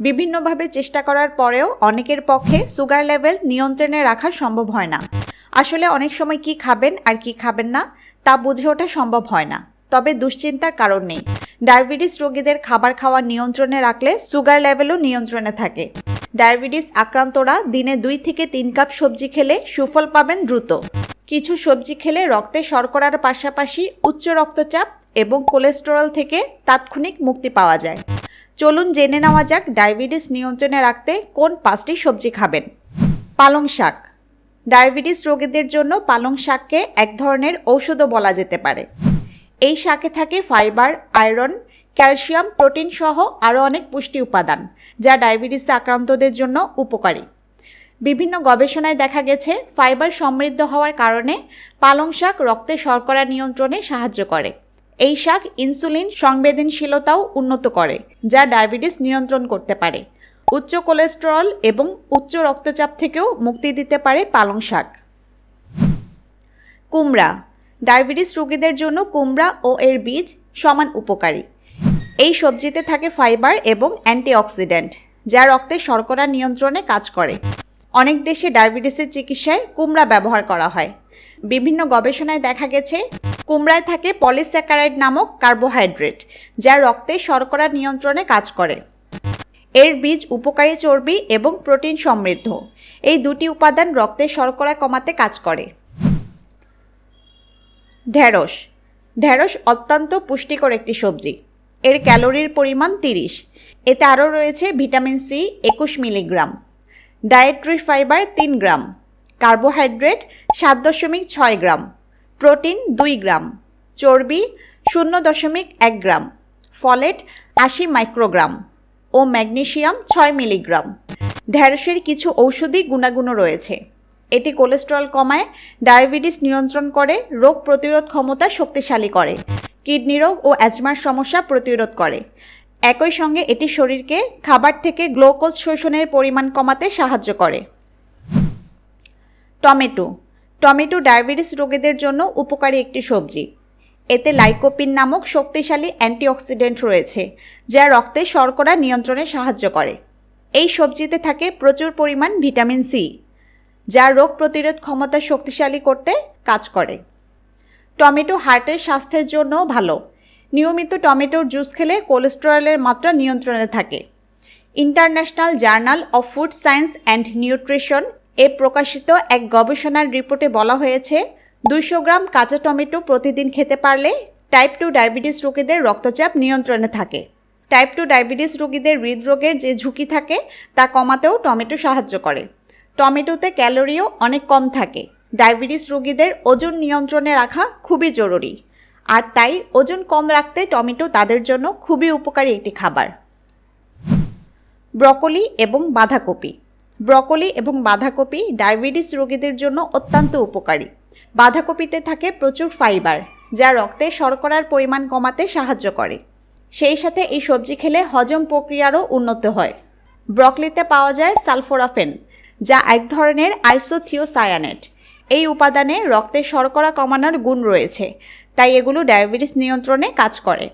বিভিন্নভাবে চেষ্টা করার পরেও অনেকের পক্ষে সুগার লেভেল নিয়ন্ত্রণে রাখা সম্ভব হয় না। আসলে অনেক সময় কি খাবেন আর কি খাবেন না, তা বুঝে ওঠা সম্ভব হয় না। তবে দুশ্চিন্তার কারণ নেই। ডায়াবেটিস রোগীদের খাবার খাওয়া নিয়ন্ত্রণে রাখলে সুগার লেভেলও নিয়ন্ত্রণে থাকে। ডায়াবেটিস আক্রান্তরা দিনে দুই থেকে তিন কাপ সবজি খেলে সুফল পাবেন দ্রুত। কিছু সবজি খেলে রক্তে শর্করার পাশাপাশি উচ্চ রক্তচাপ এবং কোলেস্টেরল থেকে তাৎক্ষণিক মুক্তি পাওয়া যায়। চলুন জেনে নেওয়া যাক ডায়াবেটিস নিয়ন্ত্রণে রাখতে কোন পাঁচটি সবজি খাবেন। পালং শাক। ডায়াবেটিস রোগীদের জন্য পালং শাককে এক ধরনের ঔষধও বলা যেতে পারে। এই শাকে থাকে ফাইবার, আয়রন, ক্যালসিয়াম, প্রোটিন সহ আরও অনেক পুষ্টি উপাদান, যা ডায়াবেটিসে আক্রান্তদের জন্য উপকারী। বিভিন্ন গবেষণায় দেখা গেছে ফাইবার সমৃদ্ধ হওয়ার কারণে পালং শাক রক্তে শর্করা নিয়ন্ত্রণে সাহায্য করে। এই শাক ইনসুলিন সংবেদনশীলতাও উন্নত করে, যা ডায়াবেটিস নিয়ন্ত্রণ করতে পারে। উচ্চ কোলেস্টেরল এবং উচ্চ রক্তচাপ থেকেও মুক্তি দিতে পারে পালং শাক। কুমড়া, ডায়াবেটিস রোগীদের জন্য কুমড়া ও এর বীজ সমান উপকারী। এই সবজিতে থাকে ফাইবার এবং অ্যান্টিঅক্সিডেন্ট, যা রক্তে শর্করা নিয়ন্ত্রণে কাজ করে। অনেক দেশে ডায়াবেটিসের চিকিৎসায় কুমড়া ব্যবহার করা হয়। বিভিন্ন গবেষণায় দেখা গেছে কুমড়ায় থাকে পলিস্যাকারাইড নামক কার্বোহাইড্রেট, যা রক্তে শর্করা নিয়ন্ত্রণে কাজ করে। এর বীজ উপকারী চর্বি এবং প্রোটিন সমৃদ্ধ। এই দুটি উপাদান রক্তে শর্করা কমাতে কাজ করে। ঢ্যাঁড়স ঢ্যাঁড়স অত্যন্ত পুষ্টিকর একটি সবজি। এর ক্যালোরির পরিমাণ তিরিশ। এতে আরও রয়েছে ভিটামিন সি একুশ মিলিগ্রাম, ডায়েট্রি ফাইবার তিন গ্রাম, কার্বোহাইড্রেট সাত দশমিক ছয় গ্রাম প্রোটিন দুই গ্রাম, চর্বি শূন্য দশমিক এক গ্রাম, ফলেট আশি মাইক্রোগ্রাম ও ম্যাগনেশিয়াম ছয় মিলিগ্রাম। ঢ্যাঁড়সের কিছু ঔষধি গুণাগুণও রয়েছে। এটি কোলেস্টেরল কমায়, ডায়াবেটিস নিয়ন্ত্রণ করে, রোগ প্রতিরোধ ক্ষমতা শক্তিশালী করে, কিডনি রোগ ও অ্যাজমার সমস্যা প্রতিরোধ করে। একই সঙ্গে এটি শরীরকে খাবার থেকে গ্লুকোজ শোষণের পরিমাণ কমাতে সাহায্য করে। টমেটো টমেটো ডায়াবেটিস রোগীদের জন্য উপকারী একটি সবজি। এতে লাইকোপিন নামক শক্তিশালী অ্যান্টিঅক্সিডেন্ট রয়েছে, যা রক্তে শর্করা নিয়ন্ত্রণে সাহায্য করে। এই সবজিতে থাকে প্রচুর পরিমাণ ভিটামিন সি, যা রোগ প্রতিরোধ ক্ষমতা শক্তিশালী করতে কাজ করে। টমেটো হার্টের স্বাস্থ্যের জন্যও ভালো। নিয়মিত টমেটোর জুস খেলে কোলেস্টেরলের মাত্রা নিয়ন্ত্রণে থাকে। International journal of food science and nutrition এ প্রকাশিত এক গবেষণার রিপোর্টে বলা হয়েছে, দুইশো গ্রাম কাঁচা টমেটো প্রতিদিন খেতে পারলে টাইপ টু ডায়াবেটিস রোগীদের রক্তচাপ নিয়ন্ত্রণে থাকে। টাইপ টু ডায়াবেটিস রোগীদের হৃদরোগের যে ঝুঁকি থাকে, তা কমাতেও টমেটো সাহায্য করে। টমেটোতে ক্যালোরিও অনেক কম থাকে। ডায়াবেটিস রোগীদের ওজন নিয়ন্ত্রণে রাখা খুবই জরুরি। আর তাই ওজন কম রাখতে টমেটো তাদের জন্য খুবই উপকারী একটি খাবার। ব্রকলি এবং বাঁধাকপি। ব্রকলি এবং বাঁধাকপি ডায়াবেটিস রোগীদের জন্য অত্যন্ত উপকারী। বাঁধাকপিতে থাকে প্রচুর ফাইবার, যা রক্তে শর্করার পরিমাণ কমাতে সাহায্য করে। সেই সাথে এই সবজি খেলে হজম প্রক্রিয়ারও উন্নত হয়। ব্রকলিতে পাওয়া যায় সালফোরাফেন, যা এক ধরনের আইসোথিওসায়ানেট। এই উপাদানে রক্তে শর্করা কমানোর গুণ রয়েছে, তাই এগুলো ডায়াবেটিস নিয়ন্ত্রণে কাজ করে।